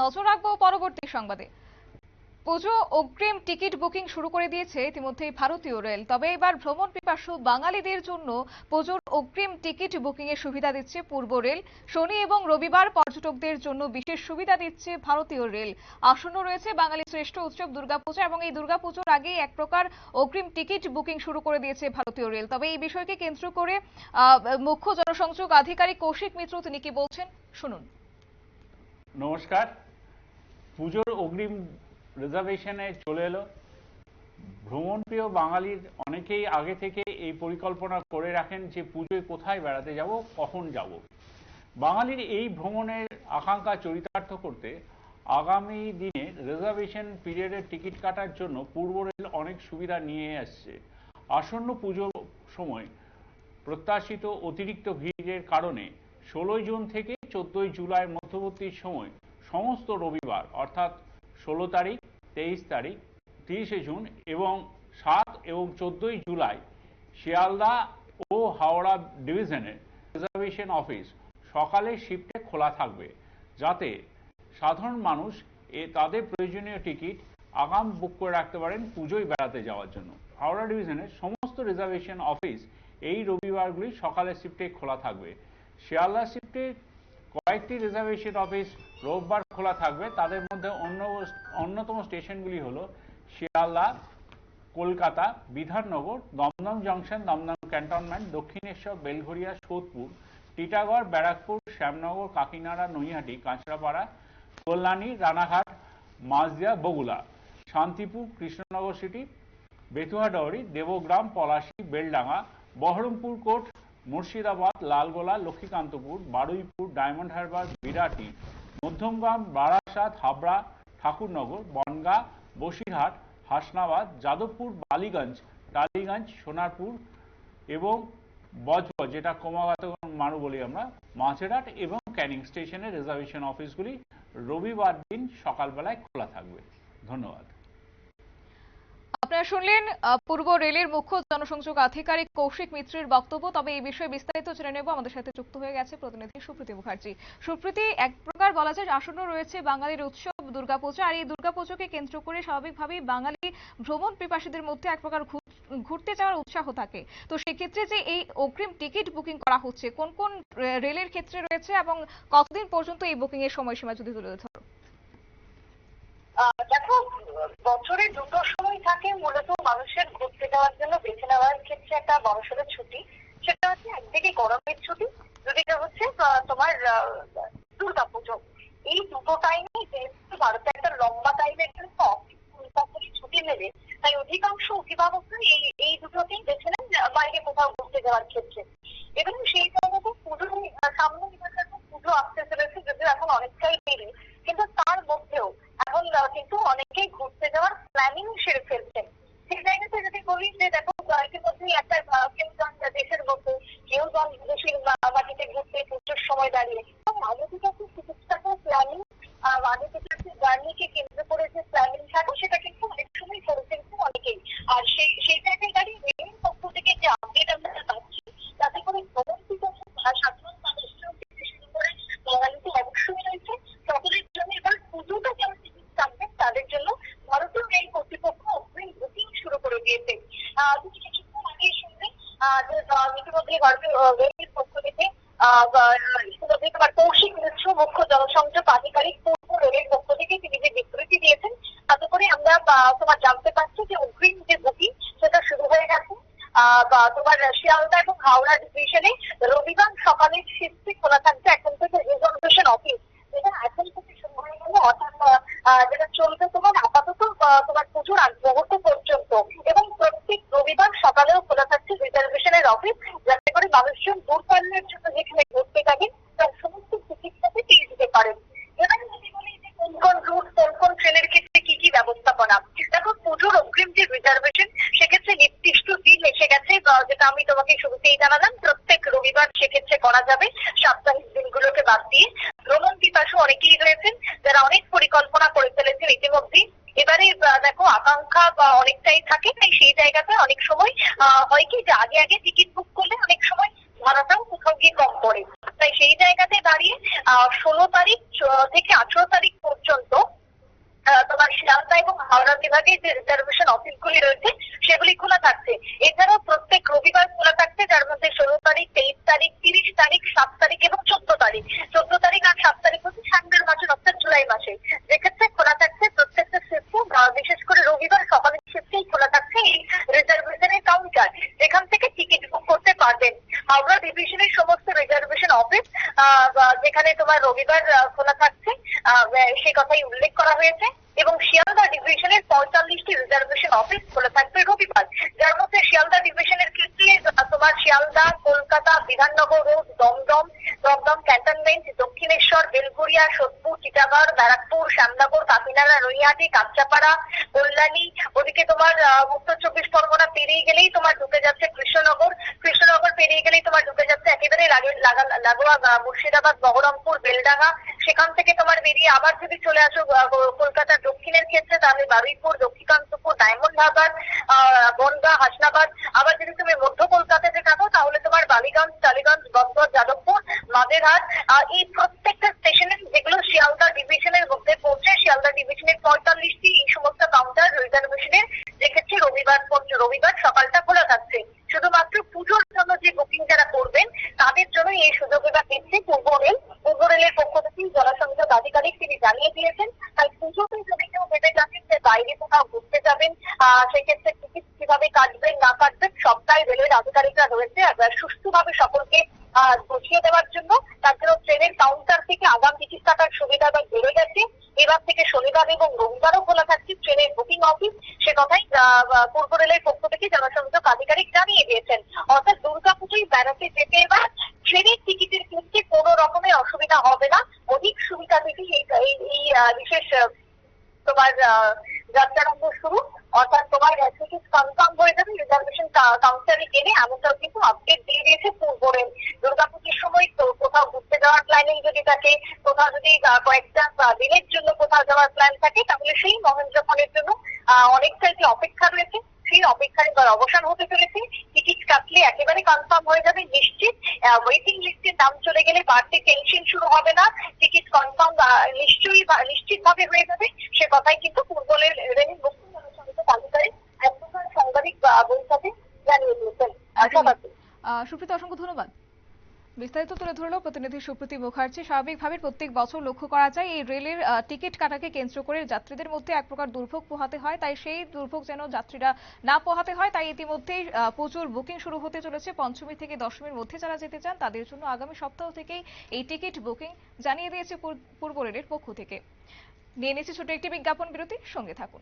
নজর রাখব পরবর্তী সংবাদে। পুজো, অগ্রিম টিকিট বুকিং শুরু করে দিয়েছে ইতিমধ্যেই ভারতীয় রেল। তবে এবার ভ্রমণ পিপাসু বাঙালিদের জন্য পুজোর অগ্রিম টিকিট বুকিং এর সুবিধা দিচ্ছে পূর্ব রেল। শনি এবং রবিবার পর্যটকদের জন্য বিশেষ সুবিধা দিচ্ছে ভারতীয় রেল। আসন্ন রয়েছে বাঙালি শ্রেষ্ঠ উৎসব দুর্গাপূজা এবং এই দুর্গাপুজোর আগেই এক প্রকার অগ্রিম টিকিট বুকিং শুরু করে দিয়েছে ভারতীয় রেল। তবে এই বিষয়কে কেন্দ্র করে মুখ্য জনসংযোগ আধিকারিক কৌশিক মিত্র তিনি কি বলছেন? শুনুন। নমস্কার। পুজোর অগ্রিম রিজার্ভেশনে চলে এলো। ভ্রমণপ্রিয় বাঙালির অনেকেই আগে থেকে এই পরিকল্পনা করে রাখেন যে পুজোয় কোথায় বেড়াতে যাব, কখন যাব। বাঙালির এই ভ্রমণের আকাঙ্ক্ষা চরিতার্থ করতে আগামী দিনে রিজার্ভেশন পিরিয়ডের টিকিট কাটার জন্য পূর্ব রেল অনেক সুবিধা নিয়ে আসছে। আসন্ন পুজোর সময় প্রত্যাশিত অতিরিক্ত ভিড়ের কারণে ষোলোই জুন থেকে চোদ্দই জুলাই মধ্যবর্তী সময়, সমস্ত রবিবার, অর্থাৎ ষোলো তারিখ, তেইশ তারিখ, তিরিশে জুন এবং সাত এবং চোদ্দই জুলাই শিয়ালদা ও হাওড়া ডিভিশনের রিজার্ভেশন অফিস সকালের শিফটে খোলা থাকবে, যাতে সাধারণ মানুষ এ তাদের প্রয়োজনীয় টিকিট আগাম বুক করে রাখতে পারেন পুজোয় বেড়াতে যাওয়ার জন্য। হাওড়া ডিভিশনের সমস্ত রিজার্ভেশন অফিস এই রবিবারগুলি সকালের শিফটে খোলা থাকবে। শিয়ালদা শিফটে কয়েকটি রিজার্ভেশন অফিস রোববার খোলা থাকবে। তাদের মধ্যে অন্য অন্যতম স্টেশনগুলি হলো শিয়ালদা, কলকাতা, বিধাননগর, দমদম জংশন, দমদম ক্যান্টনমেন্ট, দক্ষিণেশ্বর বেলঘরিয়া সোদপুর, টিটাগড়, ব্যারাকপুর, শ্যামনগর, কাকিনাড়া, নৈহাটি, কাঁচরাপাড়া, কল্যাণী, রানাঘাট মাঝদিয়া বগুলা শান্তিপুর, কৃষ্ণনগর সিটি বেতুয়াডাউরি দেবগ্রাম, পলাশী, বেলডাঙ্গা, বহরমপুর কোট মুর্শিদাবাদ, লালগোলা, লক্ষ্মীকান্তপুর, বারুইপুর, ডায়মন্ড হারবার, বিরাটি, মধ্যমগ্রাম, বারাসাত, হাবড়া, ঠাকুরনগর, বনগাঁ, বসিরহাট, হাসনাবাদ, যাদবপুর, বালিগঞ্জ, টালিগঞ্জ, সোনারপুর এবং বজবজ, যেটা ক্রমাগত মারু বলি আমরা মাঝেরহাট এবং ক্যানিং স্টেশনের রিজার্ভেশন অফিসগুলি রবিবার দিন সকালবেলায় খোলা থাকবে। ধন্যবাদ। আপনারা শুনলেন পূর্ব রেলের মুখ্য জনসংযোগ আধিকারিক কৌশিক মিত্রের বক্তব্য। তবে এই বিষয়ে বিস্তারিত জেনে নেব। আমাদের সাথে যুক্ত হয়ে গেছে প্রতিনিধি সুপ্রীতি মুখার্জি। সুপ্রীতি, এক প্রকার বলা যায় আসন্ন রয়েছে বাঙালির উৎসব দুর্গাপূজা। আর এই দুর্গাপুজোকে কেন্দ্র করে স্বাভাবিকভাবেই বাঙালি ভ্রমণ পিপাসীদের মধ্যে এক প্রকার ঘুরতে যাওয়ার উৎসাহ থাকে। তো সেক্ষেত্রে যে এই অগ্রিম টিকিট বুকিং করা হচ্ছে, কোন কোন রেলের ক্ষেত্রে রয়েছে এবং কতদিন পর্যন্ত এই বুকিং এর সময়সীমা যদি তুলে ধরো? দেখো থাকে মূলত মানুষের ঘুরতে যাওয়ার জন্য বেছে নেওয়ার ক্ষেত্রে একটা বড়সড় ছুটি। সেটা হচ্ছে একদিকে গরমের ছুটি, দুদিকে হচ্ছে তোমার দুর্গা পুজো এই দুটো টাইমে যেহেতু ভারতে একটা লম্বা টাইমের জন্য ছুটি নেবে, তাই অধিকাংশ অভিভাবকরা এই এই দুটোকেই বেছে নেন বাইরে কোথাও ঘুরতে যাওয়ার ক্ষেত্রে। এবং সেই জায়গাতে পুজো সামনে পুজো আসতে চলেছে, যদিও এখন অনেকটাই দেরি, কিন্তু তার মধ্যেও এখন আহ, কিন্তু অনেকেই ঘুরতে যাওয়ার প্ল্যানিং সেরে ফেলছেন। সেই জায়গাতে যদি বলি যে দেখো আহ, ইতিমধ্যেই একটা আহ, কেউ যান দেশের মধ্যে কেউ যান বিদেশের মা- মাটিতে ঘুরতে পুজোর সময় দাঁড়িয়ে এবং আগে থেকে একটা চিকিৎসাকে প্ল্যানিং আগে থেকে একটা জার্নিকে কেন্দ্র করে যে প্ল্যানিং থাকে সেটা কিন্তু অনেক সময় করে ফেলছে অনেকেই আর সেই সেই জায়গায় দাঁড়িয়ে রেলের পক্ষ থেকে যে আপডেট আমরা পাচ্ছি তাতে করে ভ্রমণ পিপাসু আর সাধারণ মানুষজন থেকে শুরু করে বাঙালি তো অবশ্যই রয়েছে সকলের জন্য এবার পুজোটা যেমন টিকিট কাটবেন তাদের জন্য ভারতীয় রেল কর্তৃপক্ষ অগ্রিম বুকিং শুরু করে দিয়েছে আহ, তুমি কিছুক্ষণ আগে শুনলে ইতিমধ্যে ভারতীয় পক্ষ থেকে কৌশিক মিশ্র মুখ্য জনসংযোগ আধিকারিক পূর্ব রেলের পক্ষ থেকে তিনি যে বিবৃতি দিয়েছেন, তাতে করে আমরা তোমার জানতে পারছি যে অগ্রিম যে বুকিং, সেটা শুরু হয়ে গেছে। তোমার শিয়ালদা এবং হাওড়া ডিভিশনে রবিবার সকালে শিফটে খোলা থাকছে, এখন থেকে রিজার্ভেশন অফিস। যেটা এখন থেকে শুরু হয়ে গেল, অর্থাৎ যেটা চলবে তোমার আপাতত তোমার পুজোর আগ মুহূর্ত পর্যন্ত। এবং প্রত্যেক রবিবার সকালেও খোলা থাকছে রিজার্ভেশনের অফিস, যাতে করে মানুষজন দূরপাল্লের জন্য যেখানে ঘুরতে যাবেন, তার সমস্ত টিকিটটাকে পেয়ে যেতে পারেন। কোন কোন রুট, কোন কোন ট্রেনের ক্ষেত্রে কি কি ব্যবস্থাপনা? দেখো, পুজোর অগ্রিম যে রিজার্ভেশন, সেক্ষেত্রে নির্দিষ্ট দিন এসে গেছে যেটা আমি তোমাকে শুরুতেই জানালাম, প্রত্যেক রবিবার সেক্ষেত্রে করা যাবে সাপ্তাহিক দিনগুলোকে বাদ দিয়ে। ভ্রমণ পিপাসু অনেকেই রয়েছেন, যারা অনেক পরিকল্পনা করে ফেলেছেন ইতিমধ্যেই। এবারে দেখো, আকাঙ্ক্ষা বা অনেকটাই থাকে তাই সেই জায়গাতে অনেক সময় আহ, হয় কি যে আগে আগে টিকিট বুক করলে অনেক সময় ভাড়াটাও কোথাও গিয়ে কম পড়ে। তাই সেই জায়গাতে দাঁড়িয়ে ষোলো তারিখ থেকে আঠেরো তারিখ পর্যন্ত তোমার শিয়ালদা এবং হাওড়া বিভাগে যে রিজার্ভেশন অফিসগুলি রয়েছে, সেগুলি খোলা থাকছে। এছাড়াও প্রত্যেক রবিবার খোলা থাকছে, যার মধ্যে ষোলো তারিখ, তেইশ তারিখ, তিরিশ তারিখ, সাত তারিখ এবং চোদ্দ তারিখ। চোদ্দ তারিখ আর সাত তারিখ হচ্ছে সামনের মাসে অর্থাৎ জুলাই মাসে যেক্ষেত্রে খোলা থাকছে প্রত্যেকটা শিফটে বিশেষ করে রবিবার সকালের শিফটেই খোলা থাকছে এই রিজার্ভেশনের কাউন্টার যেখান থেকে টিকিট বুক করতে পারবেন। হাওড়া ডিভিশনের সমস্ত রিজার্ভেশন অফিস যেখানে তোমার রবিবার খোলা থাকছে সে কথাই উল্লেখ করা হয়েছে। এবং শিয়ালদা ডিভিশনের পঁয়তাল্লিশটি রিজার্ভেশন অফিস খোলা থাকবে রবিবার। যার মধ্যে শিয়ালদা ডিভিশনের ক্ষেত্রে তোমার শিয়ালদা, কলকাতা, বিধাননগর রোড, দমদম দমদম ক্যান্টনমেন্ট, দক্ষিণেশ্বর বেলঘরিয়া সোদপুর টিটাগড় ব্যারাকপুর, শ্যামনগর, কাকিনাড়া, নৈহাটি কাঁচাপাড়া কল্যাণী, ওদিকে তোমার উত্তর চব্বিশ পরগনা পেরিয়ে গেলেই তোমার ঢুকে যাচ্ছে কৃষ্ণনগর। কৃষ্ণনগর পেরিয়ে গেলেই তোমার ঢুকে যাচ্ছে একেবারে লাগে- লাগা- লাগোয়া মুর্শিদাবাদ, বহরমপুর, বেলডাঙ্গা সেখান থেকে তোমার বেরিয়ে আবার যদি চলে আসো কলকাতার দক্ষিণের ক্ষেত্রে তাহলে বারুইপুর দক্ষিণান্তপুর ডায়মন্ড হারবার আহ, বনগাঁ হাসনাবাদ আবার যদি তুমি মধ্য কলকাতাতে থাকো তাহলে তোমার বালিগঞ্জ টালিগঞ্জ বন্দর যাদবপুর মাদেরহাট এই প্রত্যেকটা স্টেশনে যেগুলো শিয়ালদা ডিভিশনের মধ্যে পড়ছে শিয়ালদা ডিভিশনের পঁয়তাল্লিশটি এই সমস্ত কাউন্টার রিজার্ভেশনের যেক্ষেত্রে রবিবার রবিবার সকালটা খোলা থাকছে। শুধুমাত্র পুজোর জন্য যে বুকিং যারা তাদের জন্যই এই সুযোগ এবার দিচ্ছে পূর্ব রেল, পূর্ব রেলের পক্ষ থেকে জনসংযোগ আধিকারিক তিনি জানিয়ে দিয়েছেন, তাই পুজোতে যদি কেউ ভেবে যাচ্ছেন যে বাইরে কোথাও ঘুরতে যাবেন সেক্ষেত্রে টিকিট কীভাবে কাটবেন, না কাটবেন, সবটাই রেলের আধিকারিকরা রয়েছে। এবার সুষ্ঠুভাবে সকলকে বুঝিয়ে দেওয়ার জন্য। তার জন্য ট্রেনের কাউন্টার থেকে আগাম টিকিট কাটার সুবিধা এবার বেড়ে গেছে। এবার থেকে শনিবার এবং রবিবারও খোলা থাকছে ট্রেনের বুকিং অফিস সে কথাই পূর্ব রেলের পক্ষ থেকে জনসংযোগ আধিকারিক জানিয়ে দিয়েছেন। অর্থাৎ দুর্গাপুজোয় বেড়াতে যেতে এবার ট্রেনের টিকিটের ক্ষেত্রে কোনো রকমের অসুবিধা হবে না। অধিক সুবিধা থেকে এই বিশেষ তোমার যাত্রারম্ভ শুরু। অর্থাৎ তোমার টিকিট কনফার্ম হয়ে যাবে, রিজার্ভেশন কাউন্টারে গেলে, এমনটাও কিন্তু আপডেট দিয়ে দিয়েছে পূর্ব রেল দুর্গাপুজোর সময় তো কোথাও ঘুরতে যাওয়ার প্ল্যানিং যদি থাকে, কোথাও যদি কয়েকটা দিনের জন্য কোথাও যাওয়ার প্ল্যান থাকে, তাহলে সেই মহেন্দ্রক্ষণের জন্য অনেকটা যে অপেক্ষা রয়েছে, সেই অপেক্ষার এবার অবসান হতে চলেছে। কাটলে একেবারে কনফার্ম হয়ে যাবে নিশ্চিত। ওয়েটিং লিস্টে নাম চলে গেলে বাড়তি টেনশন শুরু হবে না। টিকিট কনফার্ম নিশ্চয়ই নিশ্চিত ভাবে হয়ে যাবে। সে কথাই কিন্তু পূর্ব রেলিং রেলের মুখ্য তালিকায় এক সাংবাদিক বৈঠকে জানিয়ে দিয়েছেন। আহ, সুপ্রীতা অসংখ্য ধন্যবাদ। বিস্তারিত তুলে ধরলো প্রতিনিধি সুপ্রীতি মুখার্জি। স্বাভাবিকভাবে প্রত্যেক বছর লক্ষ্য করা যায়, এই রেলের টিকিট কাটাকে কেন্দ্র করে যাত্রীদের মধ্যে এক প্রকার দুর্ভোগ পোহাতে হয়। তাই সেই দুর্ভোগ যেন যাত্রীরা না পোহাতে হয়, তাই ইতিমধ্যেই প্রচুর বুকিং শুরু হতে চলেছে। পঞ্চমী থেকে দশমীর মধ্যে যারা যেতে চান, তাদের জন্য আগামী সপ্তাহ থেকেই এই টিকিট বুকিং জানিয়ে দিয়েছে পূর- পূর্ব রেলের পক্ষ থেকে। নিয়ে নিচ্ছে ছোট একটি বিজ্ঞাপন বিরতি, সঙ্গে থাকুন।